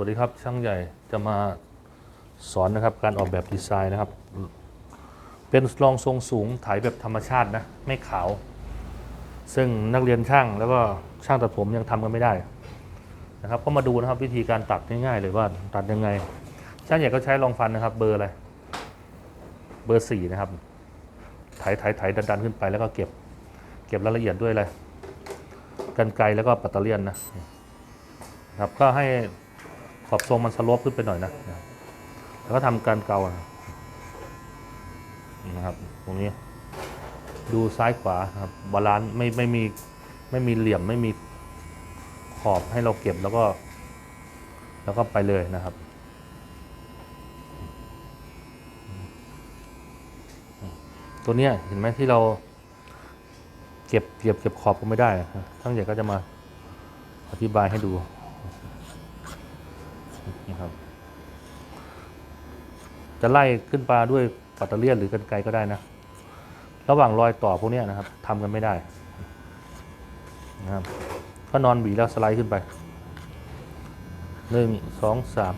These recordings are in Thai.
วัสดีครับช่างใหญ่จะมาสอนนะครับการออกแบบดีไซน์นะครับ เป็นรองทรงสูงถ่ายแบบธรรมชาตินะไม่ขาว ซึ่งนักเรียนช่างแล้วก็ช่างตัดผมยังทำกันไม่ได้นะครับก็มาดูนะครับวิธีการตัดง่ายๆเลยว่าตัดยังไง ช่างใหญ่ก็ใช้รองฟันนะครับ เบอร์อะไรเบอร์สี่นะครับไถ่ไถ่ไถดันๆขึ้นไปแล้วก็เก็บ เก็บรายละเอียดด้วยอะไรกันไกรแล้วก็ปัตเตอร์เลียนนะครับก็ให้ ขอบทรงมันสลปขึ้นไปหน่อยนะแล้วก็ทำการเกานะครับ ตรงนี้ ดูซ้ายขวาครับบาลานซ์ไม่ไม่มีไม่มีเหลี่ยมไม่มีขอบให้เราเก็บแล้วก็ แล้วก็ไปเลยนะครับตัวเนี้ยเห็นไหมที่เราเก็บเก็บเก็บขอบก็ไม่ได้นะครับช่างใหญ่ก็จะมาอธิบายให้ดู นะครับ จะไล่ขึ้นปลาด้วยปัตเตอร์เลียนหรือกันไกรก็ได้นะ ระหว่างรอยต่อพวกนี้นะครับทำกันไม่ได้นะครับก็นอนหวีแล้วสไลด์ขึ้นไปหนึ่งสองสาม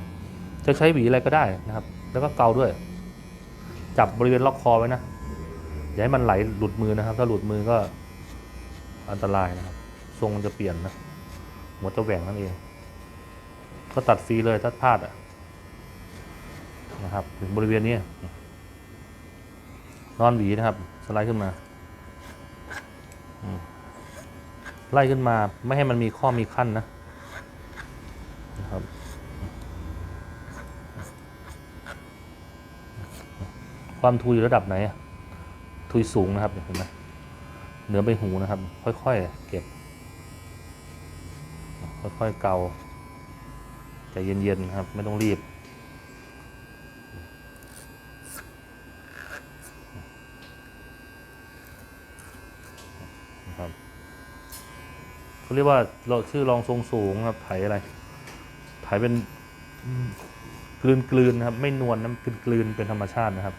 จะใช้หวีอะไรก็ได้นะครับ แล้วก็เกาด้วย จับบริเวณล็อกคอไว้นะอย่าให้มันไหลหลุดมือนะครับ ถ้าหลุดมือก็อันตรายนะครับ ทรงมันจะเปลี่ยนนะหัวจะแหว่งนั่นเอง ก็ตัดฟรีเลยถ้าพลาดอะนะครับถึงบริเวณนี้นอนหวีนะครับ สไลด์ขึ้นมา ไล่ขึ้นมาไม่ให้มันมีข้อมีขั้นนะนะครับความทุยอยู่ระดับไหนอะทุยสูงนะครับเห็นไหมเหนือใบหูนะครับ ค่อยๆเก็บ ค่อยๆเกา ใจเย็นๆครับ ไม่ต้องรีบ นะครับเขาเรียกว่าเราชื่อรองทรงสูงครับ ไถอะไร ไถเป็นกลืนกลืนๆนะครับ ไม่นวลนะกลืนกลืนๆเป็นธรรมชาตินะครับ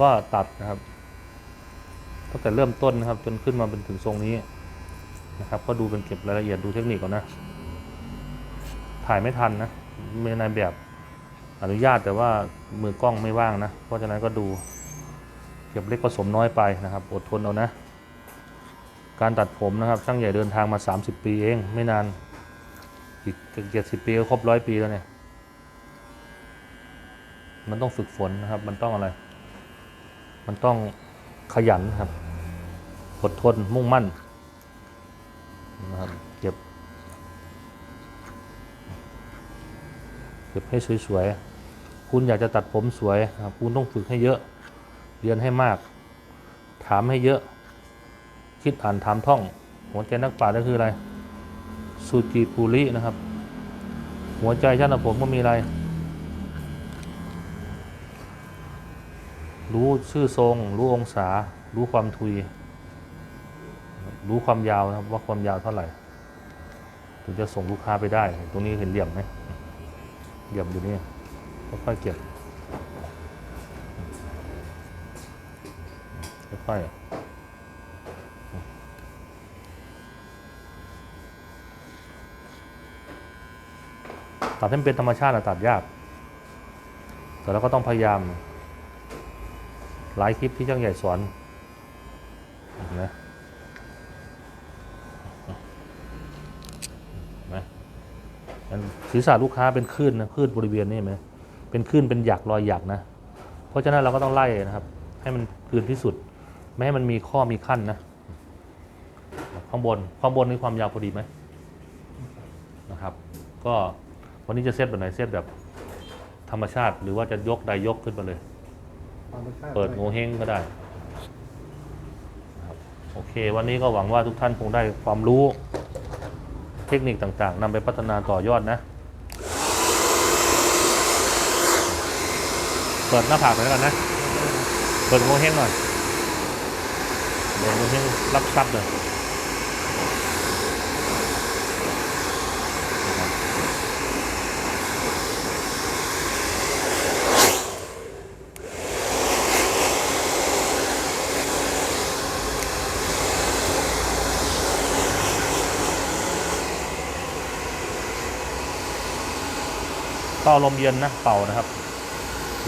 ก็ตัดนะครับตั้งแต่เริ่มต้นนะครับ จนขึ้นมาเป็นถึงทรงนี้ นะครับ ก็ดูเป็นเก็บรายละเอียดดูเทคนิคก่อนนะ ถ่ายไม่ทันนะไม่ในแบบอนุญาตแต่ว่ามือกล้องไม่ว่างนะ เพราะฉะนั้นก็ดูเก็บเล็กผสมน้อยไปนะครับ อดทนเอานะ การตัดผมนะครับ ช่างใหญ่เดินทางมา 30 ปีเอง ไม่นาน อีกเจ็ดสิบปีก็ครบร้อยปีแล้วเนี่ย มันต้องฝึกฝนนะครับ มันต้องอะไร มันต้องขยันครับ อดทนมุ่งมั่น นะครับเก็บ เก็บให้สวยๆ คุณอยากจะตัดผมสวยนะค,คุณต้องฝึกให้เยอะ เรียนให้มาก ถามให้เยอะ คิดอ่านถามท่อง หัวใจนักปราชญ์ก็คืออะไรสุจิปุรินะครับ หัวใจช่างตัดผมก็มีอะไร รู้ชื่อทรง รู้องศา รู้ความทุย รู้ความยาวนะครับว่าความยาวเท่าไหร่ ถึงจะส่งลูกค้าไปได้ ตรงนี้เห็นเหลี่ยมไหมเหลี่ยมอยู่นี่ค่อยๆเก็บค่อยๆตัดให้มันเป็นธรรมชาติอะตัดยาก แต่เราก็ต้องพยายาม หลายคลิปที่ช่างใหญ่สอนนไหม มัน ศีรษะลูกค้าเป็นคลื่นนะคลื่นบริเวณนี้เห็นไหมเป็นคลื่นเป็นหยักรอยหยักนะ เพราะฉะนั้นเราก็ต้องไล่นะครับ ให้มันคลื่นที่สุด ไม่ให้มันมีข้อมีขั้นนะ ข้างบนข้างบนนี่ความยาวพอดีไหมนะครับ ก็วันนี้จะเซตแบบไหนเซตแบบธรรมชาติ หรือว่าจะยกใดยกขึ้นมาเลย เปิดโงเฮงก็ได้นะครับโอเค วันนี้ก็หวังว่าทุกท่านคงได้ความรู้ เทคนิคต่างๆนำไปพัฒนาต่อยอดนะเปิดหน้าผากหน่อยก่อนนะ เปิดโมเฮงหน่อยเปิดโมเฮงรับทรัพย์เลย ก็ลมเย็นนะเป่านะครับ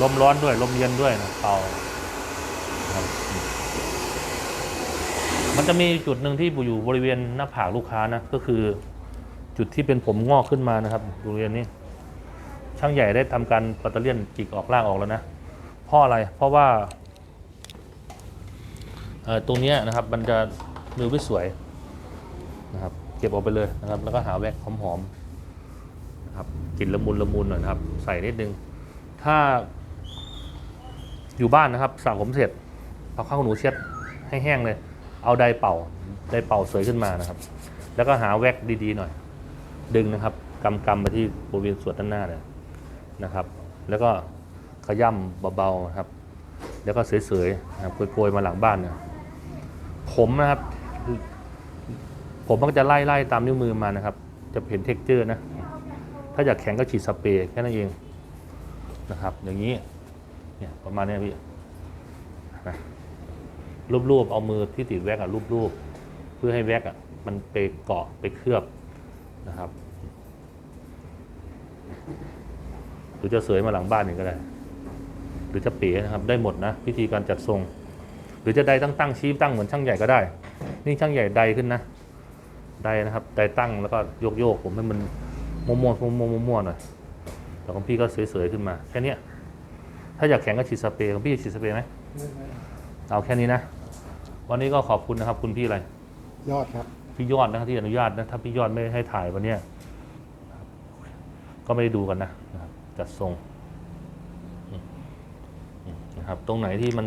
ลมร้อนด้วย ลมเย็นด้วยนะเป่ามันจะมีจุดหนึ่งที่อยู่บริเวณหน้าผากลูกค้านะก็คือจุดที่เป็นผมงอกขึ้นมานะครับบริเวณนี้ ช่างใหญ่ได้ทำการปัตเตอร์เลียนจิกออกล่างออกแล้วนะเพราะอะไรเพราะว่าตรงนี้นะครับมันจะมือไม่สวยนะครับเก็บออกไปเลยนะครับ แล้วก็หาแว็กหอมๆ นะครับกลิ่นละมุนละมุนหน่อยนะครับ ใส่นิดนึง ถ้า อยู่บ้านนะครับสระผมเสร็จเอาข้าวหนูเช็ดให้แห้งเลย เอาไดเป่าไดเป่าเสยขึ้นมานะครับ แล้วก็หาแว็กดีๆหน่อย ดึงนะครับกำกำไปที่บริเวณส่วนด้านหน้าเลยนะครับ แล้วก็ขย่ำเบาๆนะครับ แล้วก็เสยๆนะครับโกยๆมาหลังบ้านเนี่ยผมนะครับ ผมมันก็จะไล่ไล่ตามนิ้วมือมานะครับ จะเห็นเท็กเจอร์นะ ถ้าอยากแข็งก็ฉีดสเปรย์แค่นั้นเองนะครับ อย่างนี้เนี่ยประมาณนี้พี่นะรูปๆเอามือที่ติดแว็กอะรูปๆเพื่อให้แว็กอะมันไปเกาะไปเคลือบนะครับหรือจะเสยมาหลังบ้านนี่ก็ได้ หรือจะเป๋นะครับได้หมดนะวิธีการจัดทรง หรือจะใดตั้งตั้งชี้ตั้งเหมือนช่างใหญ่ก็ได้ นี่ช่างใหญ่ใดขึ้นนะใดนะครับใดตั้งแล้วก็โยกโยกๆผมให้มัน มั่วมั่วมั่วมั่วมั่วๆหน่อยแต่ของพี่ก็เสยๆขึ้นมาแค่เนี้ยถ้าอยากแข็งก็ฉีดสเปรย์ของพี่ฉีดสเปรย์ไหมเอาแค่นี้นะ วันนี้ก็ขอบคุณนะครับ คุณพี่อะไร ยอดครับ พี่ยอดนะครับที่อนุญาตนะถ้าพี่ยอดไม่ให้ถ่ายวันเนี้ยก็ไม่ได้ดูกันนะนะครับจัดทรงอืมอืมนะครับตรงไหนที่มัน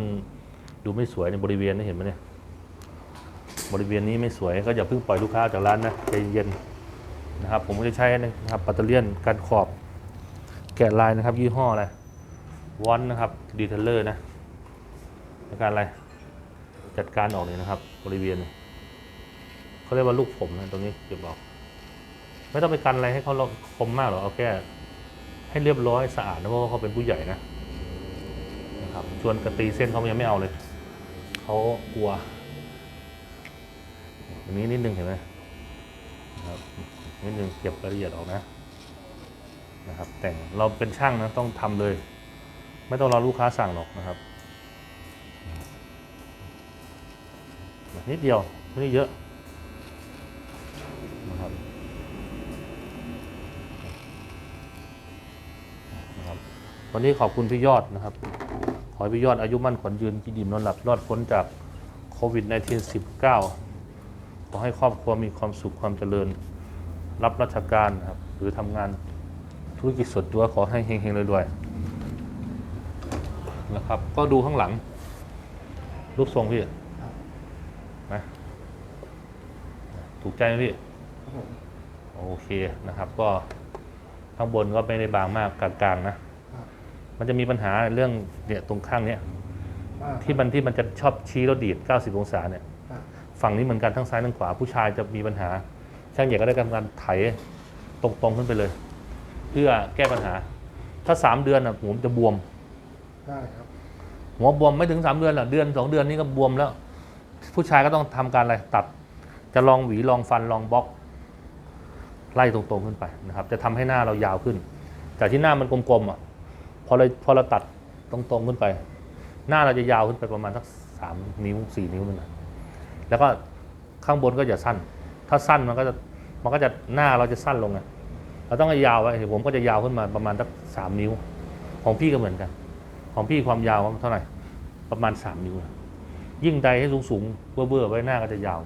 ดูไม่สวยในบริเวณนี้เห็นไหมเนี่ยบริเวณนี้ไม่สวยก็อย่าเพิ่งปล่อยลูกค้าออกจากร้านนะใจเย็น นะครับผมจะใช้นะครับปัตเตอร์เลียนการขอบแกะลายนะครับ ยี่ห้ออะไรวอนนะครับดีเทลเลอร์นะในการอะไรจัดการออกเลยนะครับ บริเวณเขาเรียกว่าลูกผมนะตรงนี้เก็บออก ไม่ต้องไปกันอะไรให้เขาคมมากหรอกเอาแค่ให้เรียบร้อยสะอาดนะเพราะว่าเขาเป็นผู้ใหญ่นะนะครับชวนกระตีเส้นเขายังไม่เอาเลยเขากลัวอันนี้นิดนึงเห็นไหมครับ นิดนึงเก็บรายละเอียดออกนะนะครับ แต่งเราเป็นช่างนะต้องทำเลย ไม่ต้องรอลูกค้าสั่งหรอกนะครับนิดเดียวไม่ได้เยอะนะครับนะครับวันนี้ขอบคุณพี่ยอดนะครับ ขอให้พี่ยอดอายุมั่นขวัญยืนกินดิ่มนอนหลับรอดพ้นจากโควิด -19 19ขอให้ครอบครัวมีความสุขความเจริญ รับราชการนะครับ หรือทำงานธุรกิจส่วนตัวขอให้เฮงๆรวยๆนะครับ ก็ดูข้างหลัง รูปทรงพี่ครับนะถูกใจไหมพี่ครับผมโอเคนะครับ ก็ข้างบนก็ไม่ได้บางมากกลางๆนะครับมันจะมีปัญหาเรื่องเนี่ยตรงข้างเนี้ยอ่าที่มันที่มันจะชอบชี้แล้วดีด 90 องศาเนี่ยครับฝั่งนี้เหมือนกันทั้งซ้ายทั้งขวาผู้ชายจะมีปัญหา ช่างใหญ่ก็ได้ทำการไถตรงๆขึ้นไปเลย เพื่อแก้ปัญหา ถ้า3เดือนอะหัวมันจะบวมได้ครับ หัวบวมไม่ถึง3เดือนหรอกเดือน2เดือนนี่ก็บวมแล้ว ผู้ชายก็ต้องทำการอะไรตัด จะลองหวีลองฟันลองบล็อก ไล่ตรงๆขึ้นไปนะครับ จะทำให้หน้าเรายาวขึ้น จากที่หน้ามันกลมๆอะพอเราพอเราตัดตรงๆขึ้นไป หน้าเราจะยาวขึ้นไปประมาณสักสามนิ้วสี่นิ้วนึงนะแล้วก็ข้างบนก็อย่าสั้น ถ้าสั้นมันก็จะมันก็จะหน้าเราจะสั้นลงไงเราต้องให้ยาวไว้ผมก็จะยาวขึ้นมาประมาณสักสามนิ้ว ของพี่ก็เหมือนกัน ของพี่ความยาวเท่าไหร่ประมาณสามนิ้วนะยิ่งใดให้สูงสูงๆเบื่อเบื่อๆไว้หน้าก็จะยาว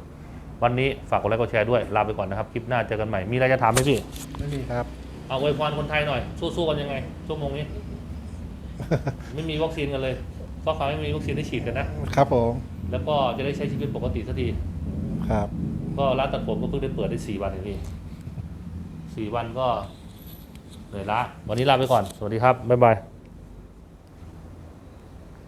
วันนี้ฝากกดไลค์กดแชร์ด้วยลาไปก่อนนะครับคลิปหน้าเจอกันใหม่มีอะไรจะถามไหมพี่ไม่มีครับ เอาอวยพรคนไทยหน่อยสู้ๆกันยังไงชั่วโมงนี้ ไม่มีวัคซีนกันเลยก็ขอให้มีวัคซีนได้ฉีดกันนะครับผม แล้วก็จะได้ใช้ชีวิตปกติสักทีครับ ก็ร้านตัดผมก็เพิ่งได้เปิดได้สี่วันเองพี่สี่วันก็เหนื่อยละ วันนี้ลาไปก่อน สวัสดีครับ บ๊ายบาย